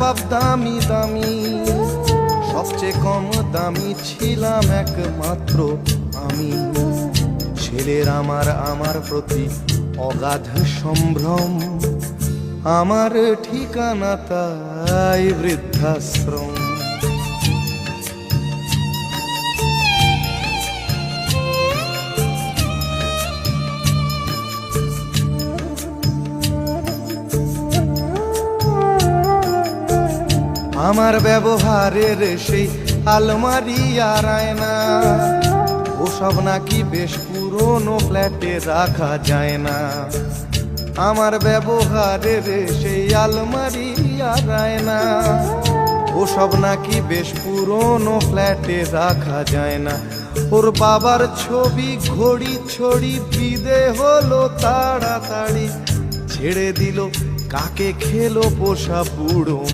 আসবাব দামি দামি। সবচেয়ে কম দামি ছিলাম একমাত্র আমি। ছেলের আমার আমার প্রতি অগাধ সম্ভ্রম। আমার ঠিকানা তাই বৃদ্ধাশ্রম। আমার ব্যবহারের সেই আলমারি আর আয়না। ওসব নাকি বেশ পুরনো ফ্ল্যাটে রাখা যায় না। আমার ব্যবহারের সেই আলমারি আর আয়না। ওসব নাকি বেশ পুরনো ফ্ল্যাটে রাখা যায় না। ওর বাবার ছবি ঘড়ি ছড়ি বিদে হলো তাড়াতাড়ি। ছেড়ে দিল, কাকে খেলো পোষা বুড়ো